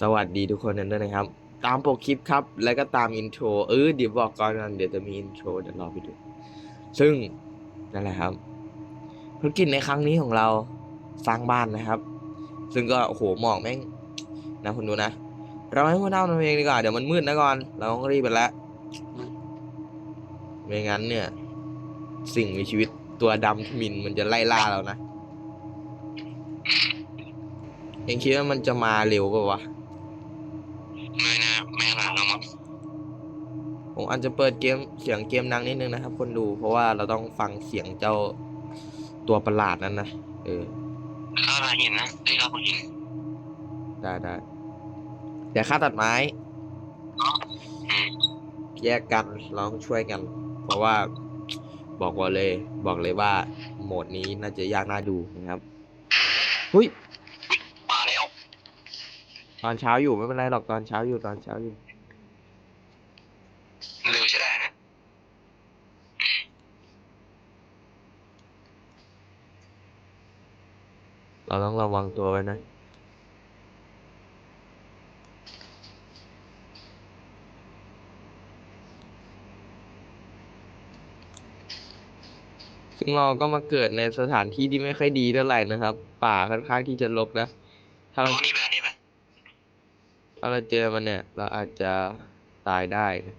สวัสดีทุกคนกันด้วยนะครับ ตามปกคลิปครับ แล้วก็ตามอินโทรเออเดี๋ยวบอกก่อนกันเดี๋ยวจะมีอินโทรเดี๋ยวรอไปดู ซึ่งนั่นแหละครับธุรกิจในครั้งนี้ของเราสร้างบ้านนะครับ ซึ่งก็โอ้โหหมอกแม่งนะคุณดูนะ เราให้พวกเท่าทำเองดีกว่าเดี๋ยวมันมืดนะก่อนเราต้องรีบไปแล้วไม่งั้นเนี่ย สิ่งมีชีวิตตัวดำทมินมันจะไล่ล่าเรานะเองคิดว่ามันจะมาเร็วป่าวะ ไม่นะไม่ขนาดนั้นมั้งผมอาจจะเปิดเกมเสียงเกมดังนิดนึงนะครับ คนดูเพราะว่าเราต้องฟังเสียงเจ้าตัวประหลาดนั้นนะเออข้าวราหินนะได้ข้าวหินได้ได้เดี๋ยวค่าตัดไม้อืมแยกกันเราต้องช่วยกัน เพราะว่าบอกว่าเลย บอกเลยว่า โหมดนี้น่าจะยากน่าดูนะครับหุยมาแล้ว ตอนเช้าอยู่ไม่เป็นไรหรอกตอนเช้าอยู่ตอนเช้าอยู่เร็วใช่ได้นะเราต้องระวังตัวไว้นะซึ่งเราก็มาเกิดในสถานที่ที่ไม่ค่อยดีเท่าไหร่นะครับ ป่าค่อนข้างที่จะรกนะถ้าโอ้เรานี่แบบนี้แบบ ถ้าเราเจอมันเนี่ย เราอาจจะตายได้นะ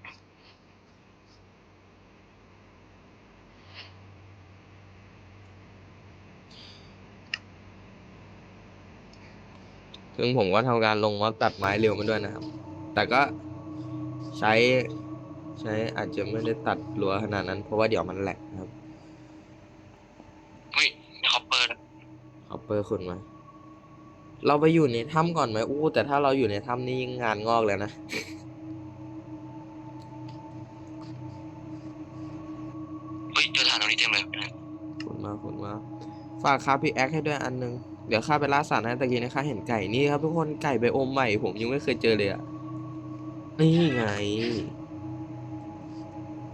ซึ่งผมก็ทำการลงมอสตัดไม้เร็วมาด้วยนะครับ แต่ก็ใช้ใช้อาจจะไม่ได้ตัดรัวขนาดนั้น เพราะว่าเดี๋ยวมันแหลกนะครับ เฮ้ยมีคอปเปอร์ด้วยคอปเปอร์คุณมา เราไปอยู่ในถ้ำก่อนไหมอู้แต่ถ้าเราอยู่ในถ้ำนี่ยิ่งงานงอกเลยนะ เฮ้ยเจอฐานตรงนี้เต็มเลยขนมาขนมาฝากคาพี่แอคให้ด้วยอันนึง เดี๋ยวข้าไปล่าสัตว์นะตะกี้นะข้าเห็นไก่นี่ครับทุกคนไก่ใบโอมใหม่ ผมยังไม่เคยเจอเลยอะนี่ไง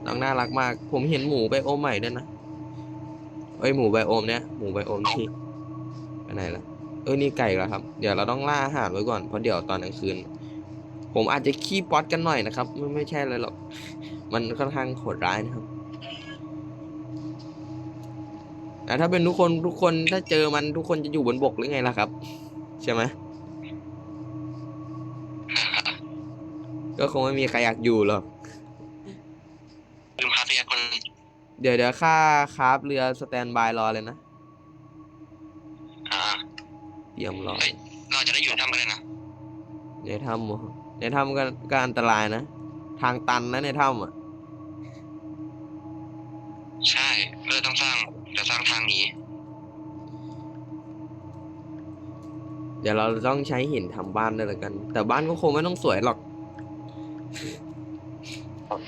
น้องน่ารักมาก ผมเห็นหมูใบโอมใหม่ด้วยนะเอ้ยหมูใบโอมเนี่ยหมูใบโอมที่ไปไหนละเออนี่ไก่แล้วครับ เดี๋ยวเราต้องล่าอาหารไว้ก่อนเพราะเดี๋ยวตอนกลางคืน ผมอาจจะขี้ป๊อตกันหน่อยนะครับ ไม่ไม่ใช่เลยหรอก มันค่อนข้างโหดร้ายนะครับอะถ้าเป็นทุกคนทุกคนถ้าเจอมันทุกคนจะอยู่บนบกหรือไงล่ะครับ ใช่ไหมก็คงไม่มีใครอยากอยู่หรอกลืมคาเฟ่คน เดี๋ยวเดี๋ยวค่าคราฟเรือสแตนบายรอเลยนะอ่า เตรียมรอเฮ้ยเราจะได้อยู่ทำกันเลยนะในถ้ำอะในถ้ำก็ก็อันตรายนะ ทางตันนะในถ้ำอะ ใช่ก็เลยต้องสร้างจะสร้างทางหนีเดี๋ยวเราต้องใช้หินทำบ้านด้วยละกัน แต่บ้านก็คงไม่ต้องสวยหรอก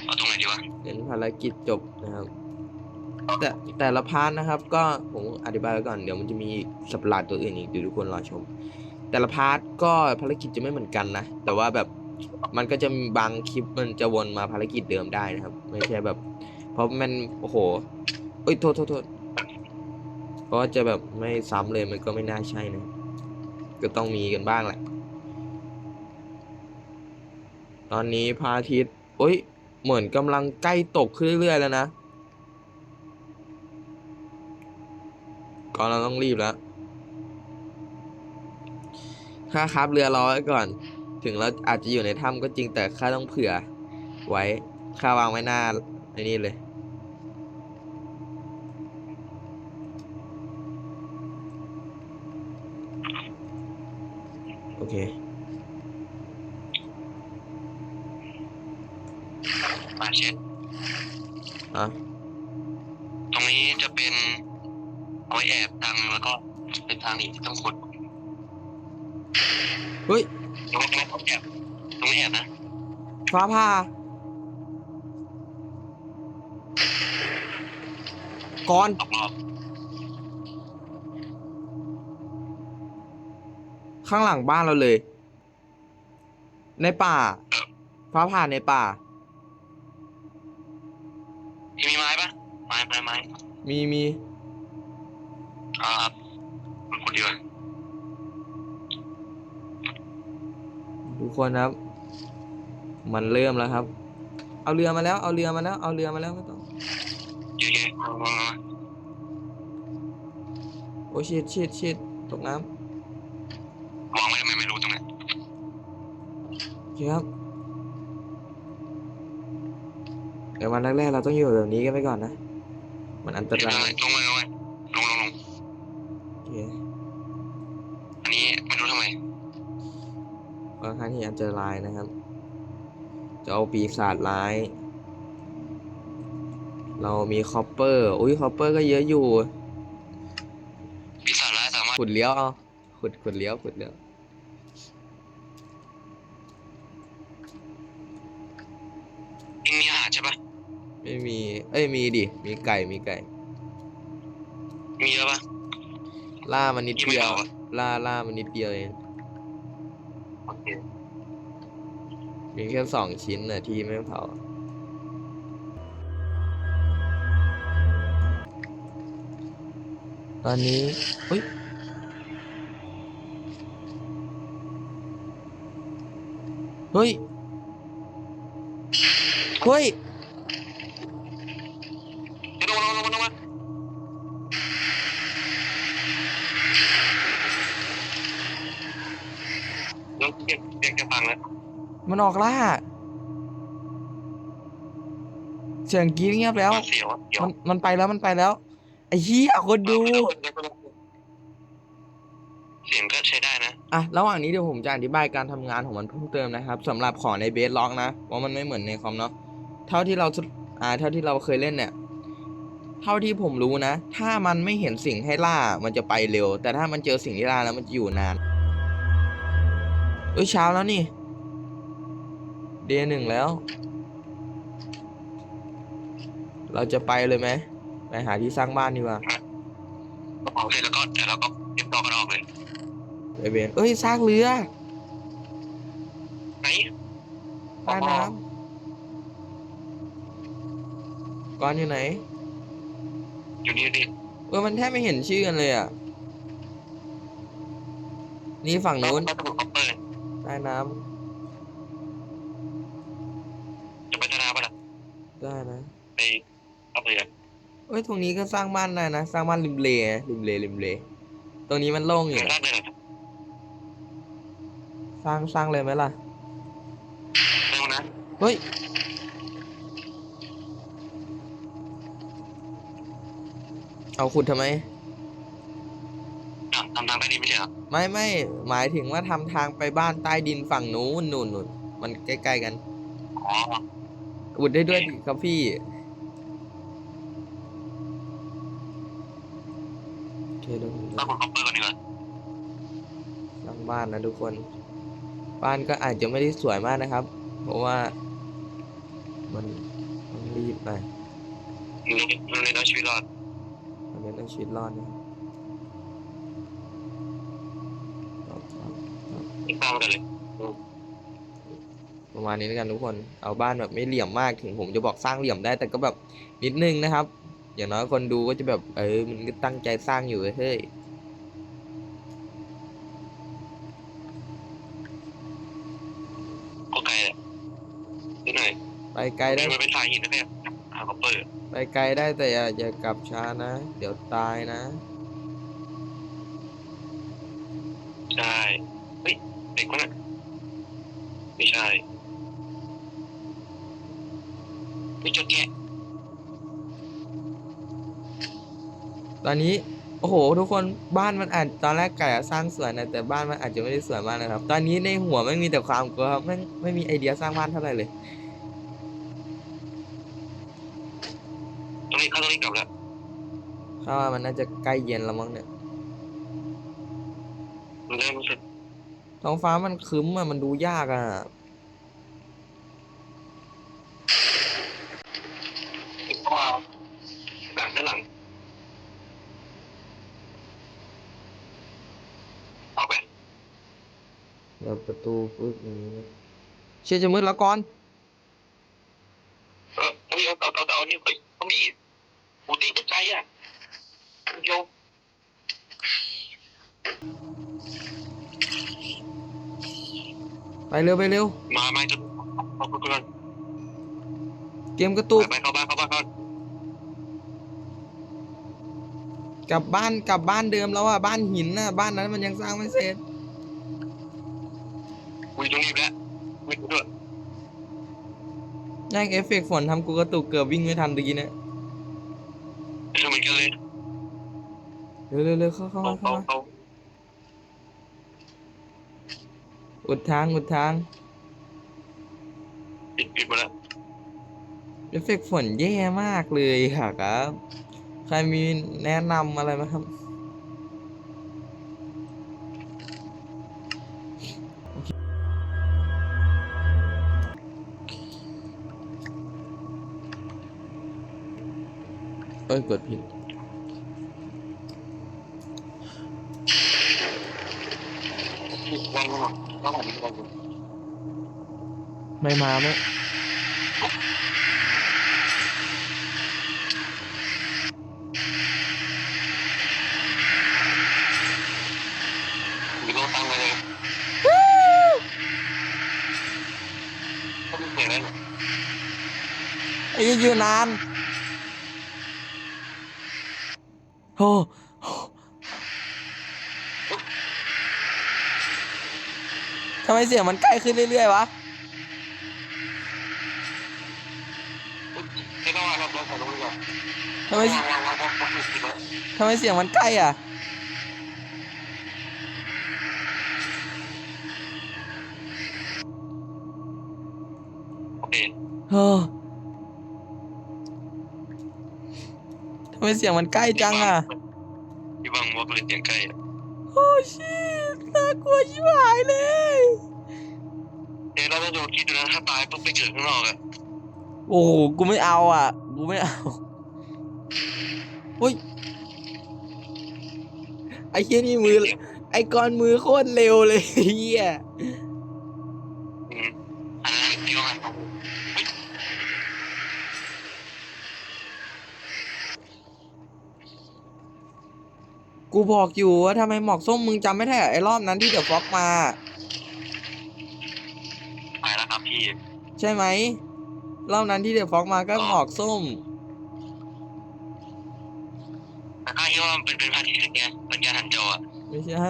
เอาตรงไหนดีวะเน้นภารกิจจบนะครับ แต่แต่ละพาร์ทนะครับ ก็ผมอธิบายไว้ก่อนเดี๋ยวมันจะมีสัตว์ประหลาดตัวอื่นอีกเดี๋ยวทุกคนรอชม แต่ละพาร์ทก็ภารกิจจะไม่เหมือนกันนะ แต่ว่าแบบมันก็จะมีบางคลิปมันจะวนมาภารกิจเดิมได้นะครับ ไม่ใช่แบบ เพราะมันโอ้โหเอ้ยโทษโทษโทษเพราะจะแบบไม่ซ้ำเลยมันก็ไม่น่าใช่นะ ก็ต้องมีกันบ้างแหละ ตอนนี้พระอาทิตย์โอ้ยเหมือนกำลังใกล้ตกขึ้นเรื่อยๆแล้วนะ ก่อนเราต้องรีบแล้วค่าครับเรือรอไว้ก่อน ถึงเราอาจจะอยู่ในถ้ำก็จริงแต่ค่าต้องเผื่อ ไว้ค่าวางไว้หน้าไอ้นี่เลย โอเคมาเช็ดอะ เอาไว้แอบตังแล้วก็เป็นทางหนีที่ต้องขุดเฮ้ย ตรงนี้ต้องแอบตรงนี้แอบนะฟ้าผ่าก่อนตกรอบข้างหลังบ้านเราเลย ในป่า ฟ้าผ่าในป่าพี่มีไม้ปะไม้ไม้ไม้มีมีเอาครับมันขุดดีกว่ากคนครับ มันเริ่มแล้วครับ เอาเรือมาแล้ว เอาเรือมาแล้ว เอาเรือมาแล้วไม่ต้องโอเคเอามามาโอ้ชิดชิดชิดตกน้วางไว้ทำไมไม่รู้ตรงไหนำโอเคครับเดี๋ยววันแรกๆเราต้องอยู่แบบนี้กันไปก่อนนะ มันอันตเดี๋ยวรายลงมาลงมาลงลงลง โอเค อั นนี้ไม่รู้ทำไมค่อนข้างที่อันตรายนะครับ จะเอาปีศาจร้าย เรามีคอปเปอร์ อุ้ยคอปเปอร์ก็เยอะอยู่ ปีศาจร้ายสามารถขุดเลี้ยวเอาขุดขุดเลี้ยวขุดเลี้ยวยิงมีอาหารใช่ปะไม่มี เอ้ยมีดิ มีไก่ มีไก่ มีเยอะปะล่ามันนิดยังไม่เดียวเอาอะ ล่าล่ามันนิดเดียวเองโอเคมีแค่สองชิ้นน่ะที่ไม่เผาตอนนี้เฮ้ยเฮ้ยเฮ้ย มันออกล่า เสียงกรีดเงียบแล้วมันเสียวอะเสียวมันมันไปแล้วมันไปแล้ว ไอ้เหี้ยคนดู เสียงก็ใช้ได้นะ อะ ระหว่างนี้เดี๋ยวผมจะอธิบายการทำงานของมันเพิ่มเติมนะครับสำหรับของในเบสล็อกนะว่ามันไม่เหมือนในคอมเนาะเท่าที่เราสุดอ่า เท่าที่เราเคยเล่นเนี่ย เท่าที่ผมรู้นะ ถ้ามันไม่เห็นสิ่งให้ล่ามันจะไปเร็ว แต่ถ้ามันเจอสิ่งที่ล่าแล้วมันจะอยู่นานเอ้ยเช้าแล้วนี่ เดย์หนึ่งแล้ว เราจะไปเลยไหมไปหาที่สร้างบ้านดีกว่าโอเคแล้วก็เดี๋ยวเราก็เรียบร้อยกันออกเลยไอเบนเอ้ยสร้างเรือไหนใต้น้ำก้อนอยู่ไหน อยู่นี่นี่เออมันแทบไม่เห็นชื่อกันเลยอะ นี่ฝั่งนู้นก็สมุดคอปเปอร์ใต้น้จ ได้นะไปเอาเรือเอ้ยตรงนี้ก็สร้างบ้านได้นะ สร้างบ้านริมเลนะริมเลริมเล ตรงนี้มันโล่งอเรืยู่อนะลาดเลยเหรอสร้างสร้างเลยไหมล่ะ เร็วนะ เฮ้ย เอาขุดทำไมทำทำทางได้ดีไม่ใช่เหรอไม่ไม่หมายถึงว่าทำทางไปบ้านใต้ดินฝั่งนู้นนู่นนู่นมันใกล้ ๆ กัน อ๋อ อุดได้ด้วยดิครับพี่โอเคเดี๋ยวผมสจะมุดคอปเปอร์ก่อนดีกว่าสร้างบ้านนะทุกคน บ้านก็อาจจะไม่ได้สวยมากนะครับ เพราะว่า มันต้องรีบไปมันเลยมันเลยเอาชีวิตรอดมันเป็นต้องชีวิตรอดนะครับครับครับครับติดตามกันเลย ประมาณนี้แล้วกันทุกคนเอาบ้านแบบไม่เหลี่ยมมากถึงผมจะบอกสร้างเหลี่ยมได้ แต่ก็แบบนิดนึงนะครับ อย่างน้อยคนดูก็จะแบบเออมันก็ตั้งใจสร้างอยู่เฮ้ยก็ไกลแหละนิดหน่อยไปไกลได้เดินไปเป็นสายหินนะเนี่ยหาคอปเปอร์ไปไกลได้แต่อย่าอย่ากลับช้านะ เดี๋ยวตายนะ ใช่เฮ้ยเด็กคนน่ะไม่ใช่ ไม่จดแกะตอนนี้โอ้โห ทุกคนบ้านมันอาจตอนแรกไก่อะสร้างสวยนะแต่บ้านมันอาจจะไม่ได้สวยมากนะครับ ตอนนี้ในหัวไม่งมีแต่ความกลัวครับไม่งไม่มีไอเดียสร้างบ้านเท่าไหร่เลยตรงนี้เข้าตรงนี้กลับแล้วเพราะว่ามันน่าจะใกล้เย็นแล้วมั้งเนี่ยมันเริ่มรู้สึกท้องฟ้ามันครึ้มอะมันดูยากอะ ว้าวหลังด้านหลังเอาไป เดี๋ยวประตูปึ๊บอย่างนี้นะเชื่อจะมืดแล้วก่อนเออเอาเอาเอาเอาเอานี่ไปเขามีหูตีตกใจอะโยไปเร็วไปเร็ว มามาจนเอาไปก่อนเกมกระตุกไปเข้าบ้านเข้าบ้านเข้า กลับบ้านกลับบ้านเดิมแล้วอะบ้านหินน่ะบ้านนั้นมันยังสร้างไม่เสร็จ อุ้ยตรงนี้แล้ววิ่งด้วยแย่งเอฟเฟกต์ฝนทำกูกระตุกเกือบวิ่งไม่ทันตะกี้เนี่ยเออเหมือนกันเลยเร็วเร็วเร็วเข้าเข้าเขามาเข้าเขามาเขาอุดทางอุดทางปิดปิดหมดแล้วเอฟเฟกต์ฝนแย่มากเลยค่ะครับ ใครมีแนะนำอะไรไหมครับ อ้ยกดผิดวางวางวางวางวางไม่มาไหมมีโลตังไปเลยเขาไม่เสียงแล้วไอ้อยู่นาน โอ้ทำไมเสียงมันใกล้ขึ้นเรื่อยๆวะไม่ต้องวางเราเราใส่ลงดีกว่าทำไมวางวางวางวางวางปิดแล้วทำไมเสียงมันใกล้อะโอ ไมเสียงมันใกล้จังอะที่วางวอล์กเลยเสียงใกล้อะโอ้ชิตน่ากลัวชิบหายเลยเดี๋ยวเราจะดูคิดดูนะถ้าตายปุ๊บไปเกิดข้างนอกอะโอ้โหกูไม่เอาอะ กูไม่เอาโอ้ยไอ้เฮียนี่มือ ไอ้กอนมือโคตรเร็วเลยเฮียอืมอันนั้นที่ว่าเฮ้ย กูบอกอยู่ว่าทำไมหมอกส้มมึงจำไม่ได้เหรอไอ้รอบนั้นที่เดอะฟ็อกมา ไปแล้วครับพี่ ใช่ไหมรอบนั้นที่เดอะฟ็อกมาก็หมอกส้ม แต่ข้าคิดว่ามันเป็นเป็นพันธุ์ที่ขึ้นไงเป็นการหันจออะไม่ใช่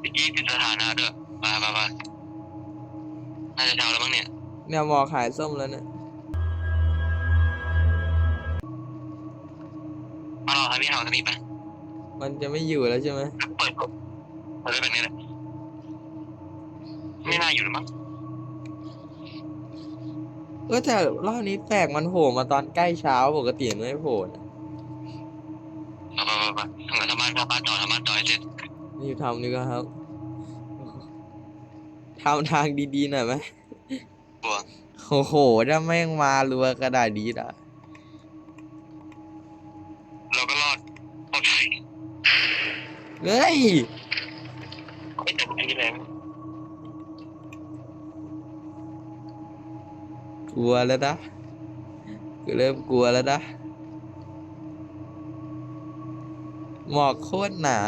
เมื่อกี้ติดสถานะด้วยมามามาน่าจะเช้าแล้วมั้งเนี่ย เนี่ยหมอกขายส้มแล้วเนี่ย มาเราทางนี้เราทางนี้ไปมันจะไม่อยู่แล้วใช่ไหมเปิดเปิดเปิดแบบนี้แหละไม่น่าอยู่หรือมั้งเออแต่รอบนี้แปลกมันโผล่มาตอนใกล้เช้าปกติมันไม่โผล่นะมามามามาทำงานทำบ้านทำบ้านต่อทำบ้านต่อให้เสร็จนี่ทำดีกว่าครับทำทางดีๆหน่อยไหมบัวโอ้โหถ้าแม่งมารัวกระดาษดีอะ เราก็รอดปลอดภัย เฮ้ยไม่แต่อันนี้แรงกลัวแล้วนะกูเริ่มกลัวแล้วนะหมอกโคตรหนา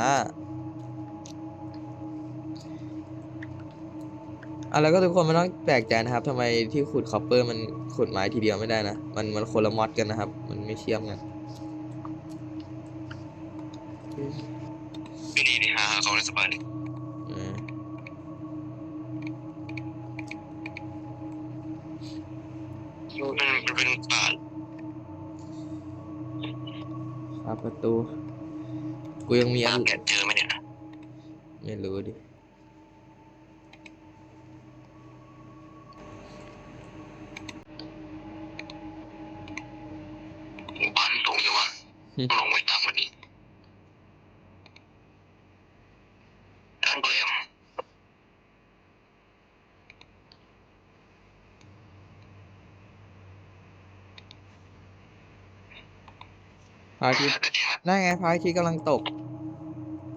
อะแล้วก็ทุกคนไม่ต้องแปลกใจนะครับทำไมที่ขุดคอปเปอร์มันขุดไม้ทีเดียวไม่ได้นะ มันมันคนละมอดกันนะครับ มันไม่เชื่อมกัน หาหาของได้สบายเลยอืมมันมันเป็นป่าครับประตู กูยังมีอัตานมแกะเจอไหมเนี่ย ไม่รู้ดิหมู่บ้านตรงอยู่วะอืมต้องลงไว้ตามวันนี้ด้านเบลม พระอาทิตย์นั่นไงพระอาทิตย์กำลังตก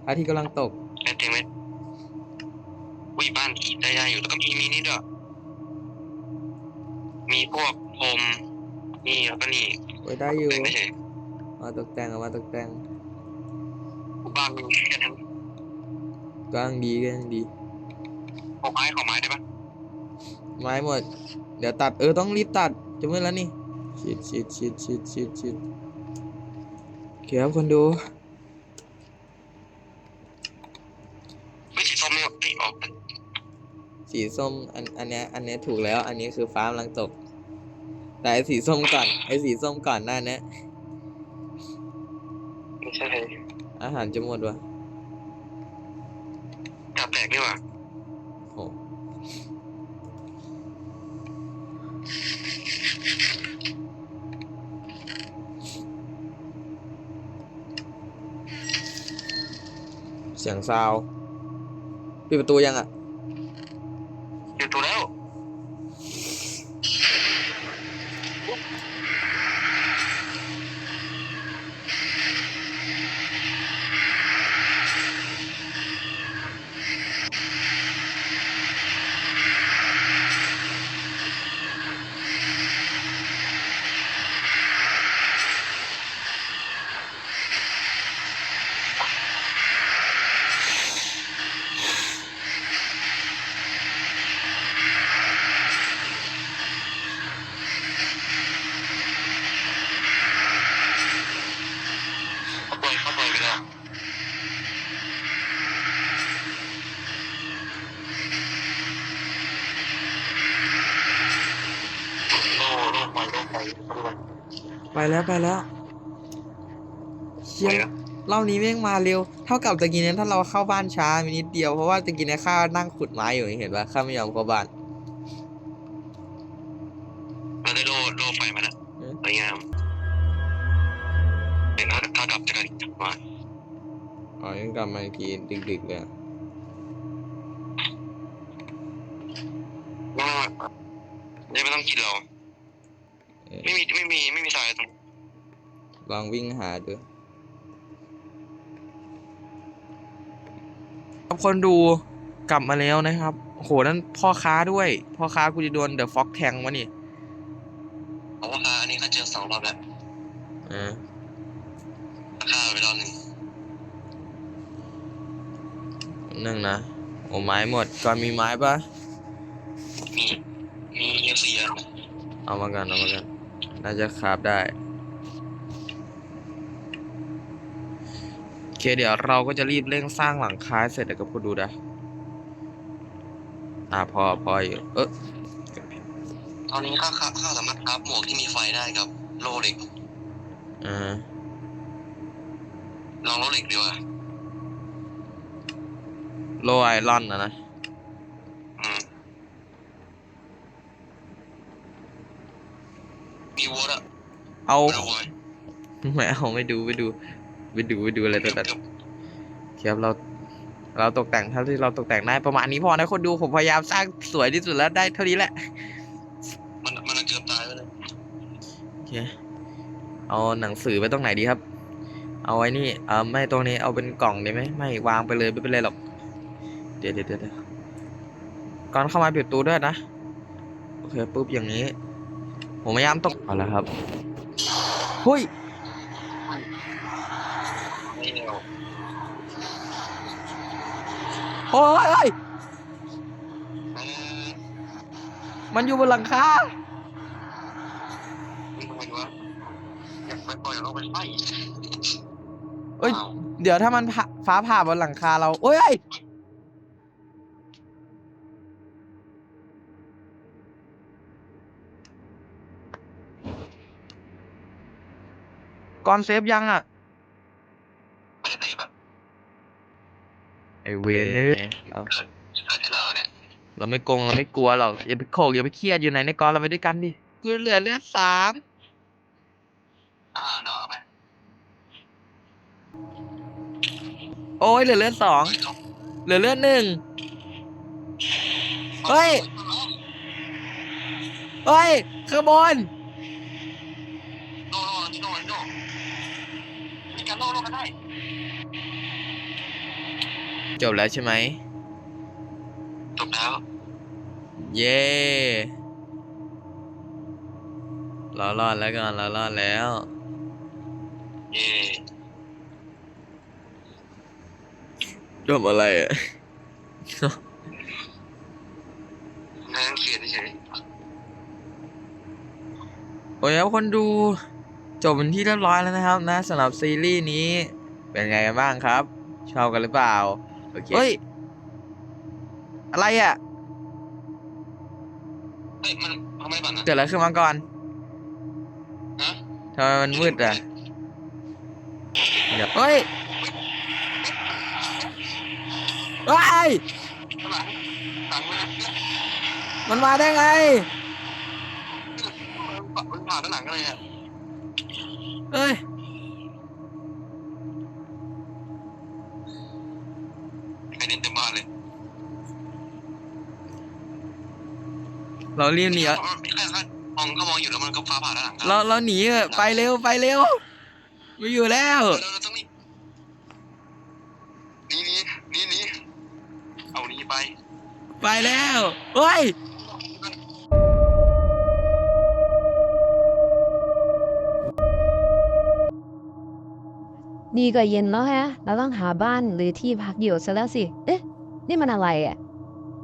พระอาทิตย์กำลังตกแม่เต็มไหมวิบ้านผีได้ได้อยู่แล้วก็มีมีนี่ด้วยมีพวกพรมนี่แล้วก็นี่ไว้ได้อยู่เป็นไม่ใช่มาตกแต่งเอามาตกแต่งบ้านมีแค่ทั้งก็ยังดีก็ยังดีขอไม้ขอไม้ได้ปะไม้หมด เดี๋ยวตัดเออต้องรีบตัดจะมืดแล้วนี่ชิดชิดชิดชิดชิดชิดโอ เคครับคนดูไม่สีส้มไม่ออกไม่ออกสีส้มอันอันเนี้ยอันเนี้ยถูกแล้ว อันนี้คือฟ้ากำลังตก แต่ไอ้สีส้มก่อนไอ้สีส้มก่อนหน้าเนี้ยไม่ใช่อาหารจะหมดวะ สียงซาวปิดประตูยังอะ อยู่ตัวแล้ว เขาปล่อยเขาปล่อยไปแล้วโล่โล่ปล่อยโล่ปล่อยเขาด้วย ไป แล้วไปแล้วเชี่ยไปแล้วรอบนี้แม่งมาเร็ว เท่ากับตะกี้เนี้ยถ้าเราเข้าบ้านช้าไปนิดเดียวเพราะว่าตะกี้เนี้ยข้านั่งขุดไม้อยู่เห็นปะข้าไม่ยอมเข้าบ้านเราได้โล่โล่ไฟมาแล้วเอ๊ะสวยงามเห็นถ้าถ้ากลับจะกันมาอ๋อยังกลับมาอีกทีดึกๆเลยอะว่าเนี่ยไม่ต้องกินเราเอ๊ะไม่มีไม่มีไม่มีสายตรง ลองวิ่งหาดูครับคนดูกลับมาแล้วนะครับโหนั่นพ่อค้าด้วย พ่อค้ากูจะโดนเดอะฟ็อกแทงวะนี่เพราะว่าค่าอันนี้ค่าเจอสองรอบแล้วอ่าค่าไปรอบหนึ่งนึ่งนะโอ้ไม้หมดก่อนมีไม้ปะมีมีเอฟซีอะเอามากันเอามากันน่าจะคราฟได้โอเคเดี๋ยวเราก็จะรีบเร่งสร้างหลังคาให้เสร็จเดี๋ยวก็พูดดูนะอ่าพอพออยู่เออตอนนี้ข้าข้าข้าสามารถครับหมวกที่มีไฟได้กับโลเหล็กอ่าลองโลเหล็กดีกว่าโลไอรอนนะนะอืมมีวัวอะเอาเอาไว้ไม่เอาไม่ดูไม่ดู ไปดูไปดูอะไรแต่เดี๋แต่ยวครับเรา เราตกแต่งเท่าที่เราตกแต่งได้ประมาณนี้พอนะคนดูผมพยายามสร้างสวยที่สุดแล้วได้เท่านี้แหละ มันมันเกือบตายไปเลยโอเคเอาหนังสือไปตรงไหนดีครับ เอาไว้นี่เออไม่ตรงนี้เอาเป็นกล่องได้ไหมไม่วางไปเลยไม่เป็นไรหรอก เดี๋ยวเดี๋ยวเดี๋ยวเดี๋ยวก่อนเข้ามาปิดประตูด้วยนะโอเคปุ๊บอย่างนี้ ผมพยายามตกเอาละครับเฮ้ย โอ้ยเฮ้ยมันอยู่บนหลังคามันทำไมวะอยากไปปล่อยเราไปไล่เอ้ย เดี๋ยวถ้ามันผ่าฟ้าผ่าบนหลังคาเราเอ้ยเอ้ยก่อนเซฟยังอะเตะแบบไอเวน เอ้ยเราเกิดเกิดที่เราเนี่ยเราไม่โกงเราไม่กลัวหรอกอย่าไปโขกอย่าไปเครียดอยู่ไหนในกองเราไปด้วยกันดิกูเหลือเลือดสามอ่าเนาะเอาไปโอ้ยเหลือเลือดสองเหลือเลือดหนึ่งเฮ้ยเฮ้ยข้างบนโน่โน่นี่โน่นี่โน่มีการโน่โน่กันได้จบแล้วใช่ไหม จบแล้ว เย้เรารอดแล้วก่อนเรารอดแล้ว เย่จบอะไรอะในกางเขนเฉยโอ้ยครับคนดูจบเป็นที่เรียบร้อยแล้วนะครับ นะสำหรับซีรีส์นี้เป็นไงกันบ้างครับ ชอบกันหรือเปล่า โอเคเฮ้ย อะไรอะเฮ้ยมันทำไมก่อนนะเกิดอะไรขึ้นมาก่อนฮะทำไมมันมืดอะเดี๋ยวเฮ้ยว้ายข้างหลังหลังเลยนะมันมาได้ไง มันผ่านด้านหลังกันเลยอะเอ้ย เรารีบหนีอะแค่แค่มองก็มองอยู่แล้วมันก็ฟ้าผ่าด้านหลังเราเราหนีเถอะไปเร็วไปเร็วไม่อยู่แล้วเราเราต้องนี่นี่นี่นี่นี่เอานี่ไป ไปแล้วเฮ้ยนี่ก็เย็นแล้วฮะ เราต้องหาบ้านหรือที่พักอยู่ซะแล้วสิ เอ๊ะ นี่มันอะไรอะ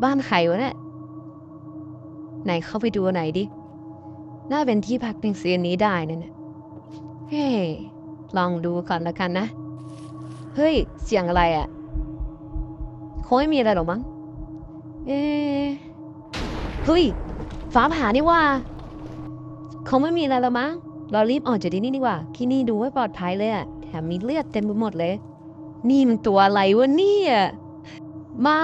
บ้านใครวะเนี่ย ไหนเข้าไปดูไหนดิ น่าเป็นที่พักในเซียนนี้ได้นั่นน่ะเฮ้ยลองดูก่อนละกันนะ เฮ้ย เสียงอะไรอะ่ะคงไม่มีอะไรหรอกมั้ง เอ๊เฮ้ย ฟ้าผ่านี่ว่า คงไม่มีอะไรแล้วมั้ง เรารีบออกจากที่นี่ดีกว่า ที่นี่ดูไม่ปลอดภัยเลยอะแถมมีเลือดเต็มไปหมดเลย นี่มันตัวอะไรวะเนี่ยมา